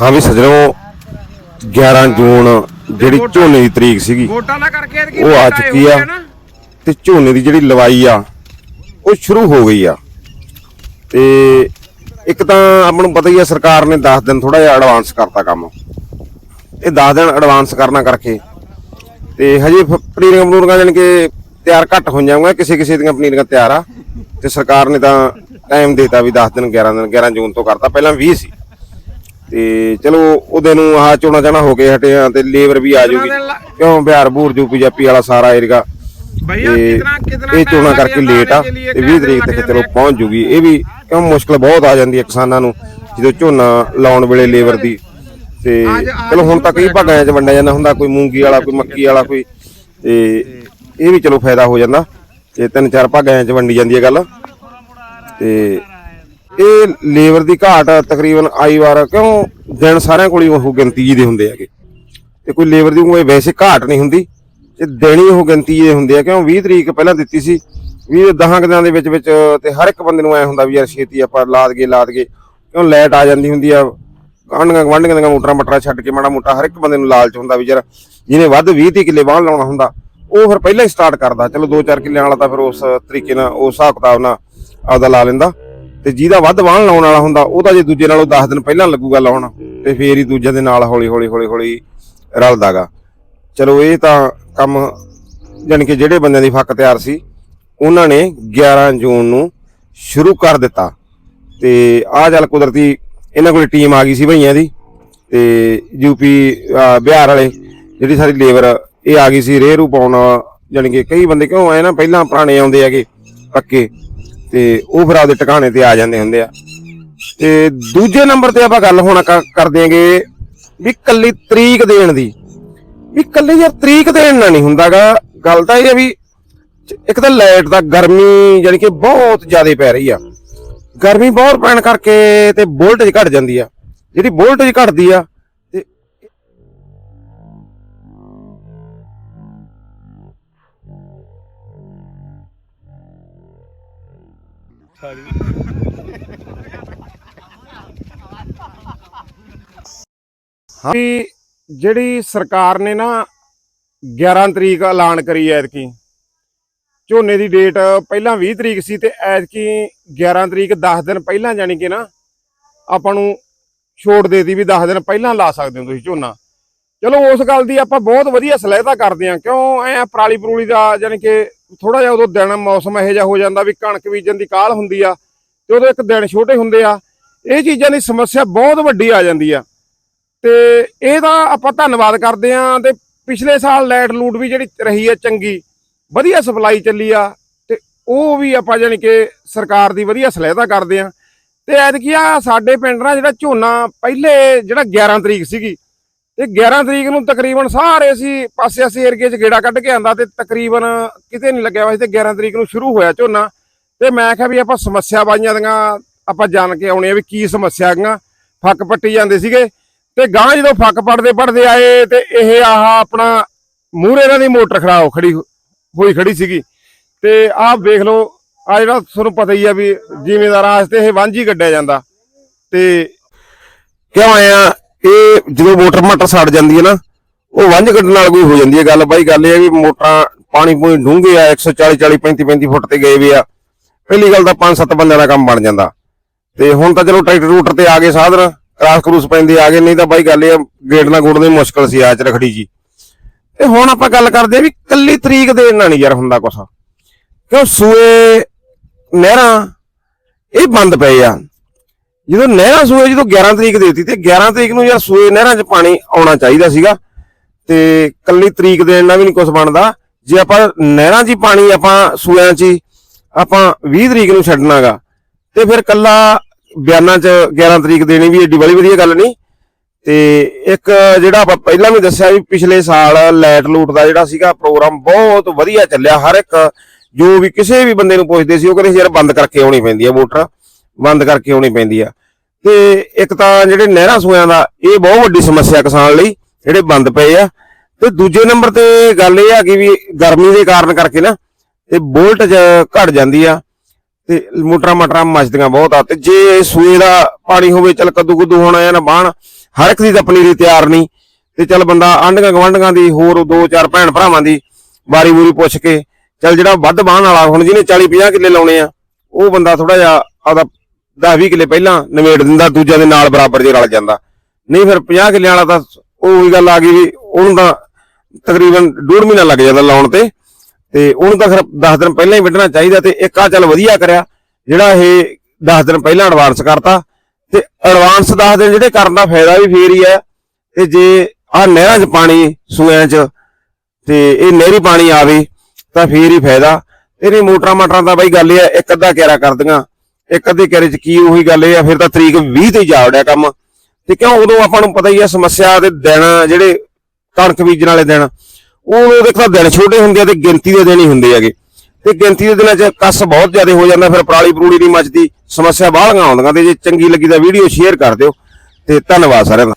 ਹਾਂ ਵੀ ਸੱਜਣੋ 11 ਜੂਨ ਜਿਹੜੀ ਝੋਨੇ ਦੀ ਤਰੀਕ ਸੀਗੀ ਵੋਟਾਂ ਦਾ ਕਰਕੇ ਐਤਕੀ ਉਹ ਆ ਵੋਟ ਚੁੱਕੀ ਆ। ਨਾ। ਤੇ ਝੋਨੇ ਦੀ ਜਿਹੜੀ ਲਵਾਈ ਆ ਉਹ ਸ਼ੁਰੂ ਹੋ ਗਈ ਆ। ਤੇ ਇੱਕ ਤਾਂ ਆਪਾਂ ਨੂੰ ਪਤਾ ਹੀ ਆ ਸਰਕਾਰ ਨੇ 10 ਦਿਨ ਥੋੜਾ ਜਿਹਾ ਐਡਵਾਂਸ ਕਰਤਾ ਕੰਮ। ਇਹ 10 ਦਿਨ ਐਡਵਾਂਸ ਕਰਨਾ ਕਰਕੇ ਤੇ ਹਜੇ ਫ- ਪਨੀਰੀਆਂ ਪਨੂਰੀਆਂ ਜਾਣੀ ਕਿ ਤਿਆਰ ਘੱਟ ਹੋ ਜਾਊਗਾ ਕਿਸੇ ਕਿਸੇ ਦੀਆਂ ਪਨੀਰੀਆਂ ਤਿਆਰ ਆ। ਤੇ ਸਰਕਾਰ ਨੇ ਤਾਂ ਟਾਈਮ ਦਿੱਤਾ ਵੀ 10 ਦਿਨ 11 ਦਿਨ 11 ਜੂਨ ਤੋਂ ਕਰਤਾ। ਪਹਿਲਾਂ 20 ਸੀ। ਤੇ ਚਲੋ ਉਹਦੇ ਨੂੰ ਆਹ ਚੋਣਾ ਜਾਣਾ ਹੋ ਕੇ ਹਟਿਆ ਤੇ ਲੇਬਰ ਵੀ ਆ ਜੂਗੀ। ਕਿਉਂ? ਬਿਹਾਰ ਬੂਰ ਜੂਪੀ ਜਾਪੀ ਵਾਲਾ ਸਾਰਾ ਏਰੀਆ। ਇਹ ਚੋਣਾ ਕਰਕੇ ਲੇਟ ਆ ਤੇ 20 ਤਰੀਕ ਤੱਕ ਚਲੋ ਪਹੁੰਚ ਜੂਗੀ। ਇਹ ਵੀ ਕਿਉਂ ਮੁਸ਼ਕਲ ਬਹੁਤ ਆ ਜਾਂਦੀ ਹੈ ਕਿਸਾਨਾਂ ਨੂੰ ਜਦੋਂ ਝੋਨਾ ਲਾਉਣ ਵੇਲੇ ਲੇਬਰ ਦੀ। ਤੇ ਚਲੋ ਹੁਣ ਤੱਕ ਇਹ ਭਾਗਾਂ 'ਚ ਵੰਡਿਆ ਜਾਂਦਾ ਹੁੰਦਾ ਕੋਈ ਮੂੰਗੀ ਵਾਲਾ ਕੋਈ ਮੱਕੀ ਵਾਲਾ ਕੋਈ ਤੇ ਇਹ ਵੀ ਚਲੋ ਫਾਇਦਾ ਹੋ ਜਾਂਦਾ। ਤੇ ਤਿੰਨ ਚਾਰ ਭਾਗਾਂ 'ਚ ਵੰਡੀ ਜਾਂਦੀ ਹੈ ਗੱਲ। ਤੇ ਇਹ ਲੇਬਰ ਦੀ ਘਾਟ ਤਕਰੀਬਨ ਆਈ ਵਾਰ, ਕਿਉਂ ਦਿਨ ਸਾਰਿਆਂ ਕੋਲ ਹੀ ਉਹ ਗਿਣਤੀ ਜੀ ਦੇ ਹੁੰਦੇ ਹੈਗੇ। ਤੇ ਕੋਈ ਲੇਬਰ ਦੀ ਕੋਈ ਵੈਸੇ ਘਾਟ ਨਹੀਂ ਹੁੰਦੀ, ਤੇ ਦਿਨ ਹੀ ਉਹ ਗਿਣਤੀ ਜੇ ਹੁੰਦੇ ਆ, ਕਿਉਂ 20 ਤਰੀਕ ਪਹਿਲਾਂ ਦਿੱਤੀ ਸੀ 20 ਦਹਾਂ ਕੁ ਦਿਨਾਂ ਦੇ ਵਿੱਚ ਵਿੱਚ, ਤੇ ਹਰ ਇੱਕ ਬੰਦੇ ਨੂੰ ਐ ਹੁੰਦਾ ਵੀ ਯਾਰ ਛੇਤੀ ਆਪਾਂ ਲਾਦ ਗਏ ਲਾਦ ਗਏ, ਕਿਉਂ ਲੈਟ ਆ ਜਾਂਦੀ ਹੁੰਦੀ ਆ ਕਾਂਡੀਆਂ ਗਵਾਂਡੀਆਂ ਦੀਆਂ ਮੋਟਰਾਂ ਮਟਰਾਂ ਛੱਡ ਕੇ ਮਾੜਾ ਮੋਟਾ ਹਰ ਇੱਕ ਬੰਦੇ ਨੂੰ ਲਾਲਚ ਹੁੰਦਾ ਵੀ ਯਾਰ ਜਿਹਨੇ ਵੱਧ 20 30 ਕਿੱਲੇ ਬਾਹਰ ਲਾਉਣਾ ਹੁੰਦਾ, ਉਹ ਫਿਰ ਪਹਿਲਾਂ ਹੀ ਸਟਾਰਟ ਕਰਦਾ, ਚਲੋ 2-4 ਕਿੱਲਿਆਂ ਵਾਲਾ ਤਾਂ ਫਿਰ ਉਸ ਤਰੀਕੇ ਨਾਲ, ਉਸ ਹਿਸਾਬ ਕਿਤਾਬ ਨਾਲ ਆਪਦਾ ਲਾ ਲੈਂਦਾ। ਤੇ ਜਿਹਦਾ ਵੱਧ ਵਾਹਣ ਲਾਉਣ ਵਾਲਾ ਹੁੰਦਾ, ਉਹ ਤਾਂ ਜੇ ਦੂਜੇ ਨਾਲੋਂ 10 ਦਿਨ ਪਹਿਲਾਂ ਲੱਗੂਗਾ ਲਾਉਣ, ਤੇ ਫੇਰ ਹੀ ਦੂਜੇ ਦੇ ਨਾਲ ਹੌਲੀ ਹੌਲੀ ਹੌਲੀ ਹੌਲੀ ਰਲਦਾਗਾ। ਚਲੋ, ਇਹ ਤਾਂ ਕੰਮ ਜਾਣੀ ਕਿ ਜਿਹੜੇ ਬੰਦਿਆਂ ਦੀ ਫੱਕ ਤਿਆਰ ਸੀ, ਉਹਨਾਂ ਨੇ 11 ਜੂਨ ਨੂੰ ਸ਼ੁਰੂ ਕਰ ਦਿੱਤਾ। ਤੇ ਆਹ ਚੱਲ ਕੁਦਰਤੀ ਇਹਨਾਂ ਕੋਲ ਟੀਮ ਆ ਗਈ ਸੀ ਭਈਆਂ ਦੀ, ਤੇ ਯੂਪੀ ਬਿਹਾਰ ਵਾਲੇ, ਜਿਹੜੀ ਸਾਰੀ ਲੇਬਰ, ਇਹ ਆ ਗਈ ਸੀ ਰੇਰੂ ਪਾਉਣ, ਜਾਣੀ ਕਿ ਕਈ ਬੰਦੇ ਕਿਉਂ ਆਏ ਨਾ, ਪਹਿਲਾਂ ਪੁਰਾਣੇ ਆਉਂਦੇ ਹੈਗੇ ਪੱਕੇ ਤੇ ਉਹ ਫਿਰ ਆਪਦੇ ਟਿਕਾਣੇ ਤੇ ਆ ਜਾਂਦੇ ਹੁੰਦੇ ਆ। ਤੇ ਦੂਜੇ ਨੰਬਰ ਤੇ ਆਪਾਂ ਗੱਲ ਹੁਣ ਕ- ਕਰਦੇ ਆਂਗੇ ਵੀ ਕੱਲੀ ਤਰੀਕ ਦੇਣ ਦੀ। ਵੀ ਕੱਲੀ ਯਾਰ ਤਰੀਕ ਦੇਣ ਨਾਲ ਨਹੀਂ ਹੁੰਦਾਗਾ। ਗੱਲ ਤਾਂ ਇਹ ਹੈ ਵੀ ਇੱਕ ਤਾਂ ਲਾਈਟ ਦਾ ਗਰਮੀ ਜਾਨੀ ਕਿ ਬਹੁਤ ਜ਼ਿਆਦਾ ਪੈ ਰਹੀ ਆ। ਗਰਮੀ ਬਹੁਤ ਪੈਣ ਕਰਕੇ ਤੇ ਵੋਲਟੇਜ ਘਟ ਜਾਂਦੀ ਆ। ਜਿਹੜੀ ਵੋਲਟੇਜ ਘਟਦੀ ਆ ਤੇ ਹਾਂ। ਜਿਹੜੀ ਸਰਕਾਰ ਨੇ ਨਾ 11 ਤਰੀਕ ਐਲਾਨ ਕਰੀ ਐਤਕੀ। ਝੋਨੇ ਦੀ ਡੇਟ ਪਹਿਲਾਂ 20 ਤਰੀਕ ਸੀ ਤੇ ਐਤਕੀ 11 ਤਰੀਕ 10 ਦਿਨ ਪਹਿਲਾਂ ਜਾਣੀ ਕਿ ਨਾ ਆਪਾਂ ਨੂੰ ਛੋਟ ਦੇਤੀ ਵੀ 10 ਦਿਨ ਪਹਿਲਾਂ ਲਾ ਸਕਦੇ ਹੋ ਤੁਸੀਂ ਝੋਨਾ। ਚਲੋ ਉਸ ਗੱਲ ਦੀ ਆਪਾਂ ਬਹੁਤ ਵਧੀਆ ਸਲਾਹਤਾ ਕਰਦੇ ਹਾਂ। ਕਿਉਂ ਐ ਪਰਾਲੀ ਪਰੂਲੀ ਦਾ ਜਾਣੀ ਕਿ ਥੋੜਾ ਜਿਹਾ ਉਦੋਂ ਦਿਨ ਮੌਸਮ ਇਹੋ ਜਿਹਾ ਹੋ ਜਾਂਦਾ ਵੀ ਕਣਕ ਬੀਜਣ ਦੀ ਕਾਲ ਹੁੰਦੀ ਆ ਤੇ ਉਦੋਂ ਇੱਕ ਦਿਨ ਛੋਟੇ ਹੁੰਦੇ ਆ। ਇਹ ਚੀਜ਼ਾਂ ਦੀ ਸਮੱਸਿਆ ਬਹੁਤ ਵੱਡੀ ਆ ਜਾਂਦੀ ਆ। ਤੇ ਇਹਦਾ ਆਪਾਂ ਧੰਨਵਾਦ ਕਰਦੇ ਆਂ ਤੇ ਪਿਛਲੇ ਸਾਲ ਲਾਈਟ ਲੂਟ ਵੀ ਜਿਹੜੀ ਰਹੀ ਆ ਚੰਗੀ, ਵਧੀਆ ਸਪਲਾਈ ਚੱਲੀ ਆ ਤੇ ਉਹ ਵੀ ਆਪਾਂ ਜਾਣੀ ਕਿ ਸਰਕਾਰ ਦੀ ਵਧੀਆ ਸਲਾਹਤਾ ਕਰਦੇ ਆਂ ਤੇ ਐਤਕੀ ਆ ਸਾਡੇ ਪਿੰਡ ਨਾਲ ਜਿਹੜਾ ਝੋਨਾ ਪਹਿਲੇ ਜਿਹੜਾ 11 ਤਰੀਕ ਸੀਗੀ ਤੇ 11 ਤਰੀਕ ਨੂੰ ਤਕਰੀਬਨ ਸਾਰੇ ਅਸੀਂ ਪਾਸੇ ਅਸੀਂ ਏਰੀਏ 'ਚ ਗੇੜਾ ਕੱਢ ਕੇ ਆਂਦਾ ਤੇ ਤਕਰੀਬਨ ਕਿਤੇ ਨਹੀਂ ਲੱਗਿਆ ਹੋਇਆ ਤੇ 11 ਤਰੀਕ ਨੂੰ ਸ਼ੁਰੂ ਹੋਇਆ ਝੋਨਾ। ਤੇ ਮੈਂ ਕਿਹਾ ਵੀ ਆਪਾਂ ਸਮੱਸਿਆ ਬਾਈਆਂ ਦੀਆਂ ਆਪਾਂ ਜਾਣ ਕੇ ਆਉਣੇ ਆ ਵੀ ਕੀ ਸਮੱਸਿਆ ਹੈਗੀਆਂ। ਫੱਕ ਪੱਟੀ ਜਾਂਦੇ ਸੀਗੇ ਤੇ ਗਾਂ ਜਦੋਂ ਫੱਕ ਪੜਦੇ ਪੜਦੇ ਆਏ ਤੇ ਇਹ ਆਹ ਆਪਣਾ ਮੂਹਰੇ ਇਹਨਾਂ ਦੀ ਮੋਟਰ ਖੜਾ ਖੜੀ ਹੋਈ ਖੜੀ ਸੀਗੀ। ਤੇ ਆਹ ਵੇਖ ਲਓ ਆ ਜਿਹੜਾ ਤੁਹਾਨੂੰ ਪਤਾ ਹੀ ਆ ਵੀ ਜ਼ਿਮੀਂਦਾਰਾਂ ਵਾਸਤੇ ਇਹ ਵਾਂਝੀ ਕੱਢਿਆ ਜਾਂਦਾ। ਤੇ ਕਿਉਂ ਆਇਆ ਇਹ ਜਦੋਂ ਮੋਟਰ ਮਟਰ ਸੜ ਜਾਂਦੀ ਹੈ ਨਾ ਉਹ ਵੰਝ ਕੱਢਣ ਨਾਲ ਕੋਈ ਹੋ ਜਾਂਦੀ ਹੈ। ਗੱਲ ਬਾਈ ਗੱਲ ਇਹ ਹੈ ਵੀ ਮੋਟਰਾਂ ਪਾਣੀ ਪੂਣੀ ਡੂੰਘੇ ਆ 140 40 35 35 ਫੁੱਟ ਤੇ ਗਏ ਵੀ ਆ। ਪਹਿਲੀ ਗੱਲ ਤਾਂ 5-7 ਬੰਦਿਆਂ ਦਾ ਕੰਮ ਬਣ ਜਾਂਦਾ। ਤੇ ਹੁਣ ਤਾਂ ਚਲੋ ਟਰੈਕਟਰ ਰੂਟਰ ਤੇ ਆ ਗਏ ਸਾਧਨ ਕ੍ਰਾਸ ਕਰੂਸ ਪੈਂਦੇ ਆ ਗਏ ਨਹੀਂ ਤਾਂ ਬਾਈ ਗੱਲ ਇਹ ਆ, ਗੇਟ ਨਾਲ ਗੋੜਨੇ ਮੁਸ਼ਕਲ ਸੀ ਆਚ ਚ ਰਖੜੀ ਜੀ। ਤੇ ਹੁਣ ਆਪਾਂ ਗੱਲ ਕਰਦੇ ਆ ਵੀ ਕੱਲੀ ਤਰੀਕ ਦੇ ਨਾਲ ਨਹੀਂ ਯਾਰ ਹੁੰਦਾ ਕੁਛ। ਕਿਉਂ ਸੂਏ ਨਹਿਰਾਂ ਇਹ ਬੰਦ ਪਏ ਆ। ਜਦੋਂ ਨਹਿਰਾਂ ਸੂਏ, ਜਦੋਂ 11 ਤਰੀਕ ਦੇਤੀ ਤੇ 11 ਤਰੀਕ ਨੂੰ ਯਾਰ ਸੂਏ ਨਹਿਰਾਂ 'ਚ ਪਾਣੀ ਆਉਣਾ ਚਾਹੀਦਾ ਸੀਗਾ ਤੇ ਕੱਲੀ ਤਰੀਕ ਦੇਣ ਨਾਲ ਵੀ ਨਹੀਂ ਕੁਝ ਬਣਦਾ। ਜੇ ਆਪਾਂ ਨਹਿਰਾਂ 'ਚ ਹੀ ਪਾਣੀ ਆਪਾਂ ਸੂਇਆਂ 'ਚ ਹੀ ਆਪਾਂ 20 ਤਰੀਕ ਨੂੰ ਛੱਡਣਾਗਾ ਤੇ ਫਿਰ ਕੱਲਾ ਬਿਆਨਾਂ 'ਚ 11 ਤਰੀਕ ਦੇਣੀ ਵੀ ਏਡੀ ਬੜੀ ਵਧੀਆ ਗੱਲ ਨਹੀਂ। ਤੇ ਇੱਕ ਜਿਹੜਾ ਆਪਾਂ ਪਹਿਲਾਂ ਵੀ ਦੱਸਿਆ ਵੀ ਪਿਛਲੇ ਸਾਲ ਲੈਟ ਲੂਟ ਦਾ ਜਿਹੜਾ ਸੀਗਾ ਪ੍ਰੋਗਰਾਮ ਬਹੁਤ ਵਧੀਆ ਚੱਲਿਆ। ਹਰ ਇੱਕ ਜੋ ਵੀ ਕਿਸੇ ਵੀ ਬੰਦੇ ਨੂੰ ਪੁੱਛਦੇ ਸੀ ਉਹ ਕਹਿੰਦੇ ਯਾਰ ਬੰਦ ਕਰਕੇ ਆਉਣੀ ਪੈਂਦੀ ਆ ਮੋਟਰ ਬੰਦ ਕਰਕੇ ਆਉਣੀ ਪੈਂਦੀ ਆ। ਤੇ ਇੱਕ ਤਾਂ ਜਿਹੜੇ ਨਹਿਰਾਂ ਸੂਇਆਂ ਦਾ, ਇਹ ਬਹੁਤ ਵੱਡੀ ਸਮੱਸਿਆ ਕਿਸਾਨ ਲਈ, ਜਿਹੜੇ ਬੰਦ ਪਏ ਆ। ਤੇ ਦੂਜੇ ਨੰਬਰ ਤੇ ਗੱਲ ਇਹ ਆ ਕਿ ਵੀ ਗਰਮੀ ਦੇ ਕਾਰਨ ਕਰਕੇ ਨਾ ਤੇ ਵੋਲਟੇਜ ਘਟ ਜਾਂਦੀ ਆ ਤੇ ਮੋਟਰਾਂ ਮਟਰਾਂ ਮੱਚਦੀਆਂ ਬਹੁਤ ਆ। ਤੇ ਜੇ ਸੂਏ ਦਾ ਪਾਣੀ ਹੋਵੇ, ਚਲ ਕੱਦੂ ਕੁੱਦੂ ਹੋਣਾ ਜਾਂ ਨਾ ਬਾਣ, ਹਰ ਇੱਕ ਦੀ ਤਾਂ ਪਨੀਰੀ ਤਿਆਰ ਨਹੀਂ। ਤੇ ਚੱਲ ਬੰਦਾ ਆਂਢੀਆਂ ਗਵਾਂਢੀਆਂ ਦੀ, ਹੋਰ ਦੋ ਚਾਰ ਭੈਣ ਭਰਾਵਾਂ ਦੀ ਵਾਰੀ ਵੂਰੀ ਪੁੱਛ ਕੇ, ਚੱਲ ਜਿਹੜਾ ਵੱਧ ਬਾਹਣ ਵਾਲਾ, ਹੁਣ ਜਿਹਨੇ 40 50 ਕਿੱਲੇ ਲਾਉਣੇ ਆ, ਉਹ ਬੰਦਾ ਥੋੜਾ ਜਿਹਾ ਆਪਦਾ 10 20 ਕਿੱਲੇ ਪਹਿਲਾਂ ਨਿਮੇੜ ਦਿੰਦਾ, ਦੂਜਿਆਂ ਦੇ ਨਾਲ ਬਰਾਬਰ ਜੇ ਰਲ ਜਾਂਦਾ। ਨਹੀਂ ਫਿਰ 50 ਕਿੱਲਿਆਂ ਵਾਲਾ ਤਾਂ ਉਹੀ ਗੱਲ ਆ ਗਈ ਵੀ ਉਹਨੂੰ ਤਾਂ ਤਕਰੀਬਨ ਡੂਢ ਮਹੀਨਾ ਲੱਗ ਜਾਂਦਾ ਲਾਉਣ ਤੇ। ਤੇ ਉਹਨੂੰ ਤਾਂ ਫਿਰ 10 ਦਿਨ ਪਹਿਲਾਂ ਹੀ ਵੱਢਣਾ ਚਾਹੀਦਾ ਤੇ ਇੱਕ ਆ ਚੱਲ ਵਧੀਆ ਕਰਿਆ, ਜਿਹੜਾ ਇਹ 10 ਦਿਨ ਪਹਿਲਾਂ ਐਡਵਾਂਸ ਕਰਤਾ। ਤੇ ਐਡਵਾਂਸ 10 ਦਿਨ ਜਿਹੜੇ ਕਰਨ ਦਾ ਫਾਇਦਾ ਵੀ ਫੇਰ ਹੀ ਹੈ ਤੇ ਜੇ ਆ ਨਹਿਰਾਂ 'ਚ ਪਾਣੀ ਸੂਇਆਂ 'ਚ ਤੇ ਇਹ ਨਹਿਰੀ ਪਾਣੀ ਆਵੇ ਤਾਂ ਫੇਰ ਹੀ ਫਾਇਦਾ। ਇਹਨੇ ਮੋਟਰਾਂ ਮਾਟਰਾਂ ਦਾ ਬਾਈ ਗੱਲ ਇਹ ਹੈ ਇੱਕ ਅੱਧਾ ਕਿਆਰਾ ਕਰਦੀਆਂ ਇੱਕ ਅੱਧੇ ਕਿਆਰੇ 'ਚ ਕੀ ਉਹੀ ਗੱਲ ਇਹ ਆ, ਫਿਰ ਤਾਂ ਤਰੀਕ 20 ਤੇ ਜਾ ਵੜਿਆ ਕੰਮ। ਤੇ ਕਿਉਂ ਉਦੋਂ ਆਪਾਂ ਨੂੰ ਪਤਾ ਹੀ ਆ, ਸਮੱਸਿਆ ਦੇ ਦਿਨ, ਜਿਹੜੇ ਕਣਕ ਬੀਜਣ ਵਾਲੇ ਦਿਨ, ਉਹ ਦੇਖੋ ਦਿਨ ਛੋਟੇ ਹੁੰਦੇ ਆ ਤੇ ਗਿਣਤੀ ਦੇ ਦਿਨ ਹੀ ਹੁੰਦੇ ਹੈਗੇ। ਤੇ ਗਿਣਤੀ ਦੇ ਦਿਨਾਂ 'ਚ ਕੱਸ ਬਹੁਤ ਜ਼ਿਆਦਾ ਹੋ ਜਾਂਦਾ, ਫਿਰ ਪਰਾਲੀ ਪਰੂਲੀ ਨਹੀਂ ਮੱਚਦੀ, ਸਮੱਸਿਆ ਬਾਹਲੀਆਂ ਆਉਂਦੀਆਂ ਤੇ ਜੇ ਚੰਗੀ ਲੱਗੀ ਤਾਂ ਵੀਡੀਓ ਸ਼ੇਅਰ ਕਰ ਦਿਓ। ਤੇ ਧੰਨਵਾਦ ਸਾਰਿਆਂ ਦਾ।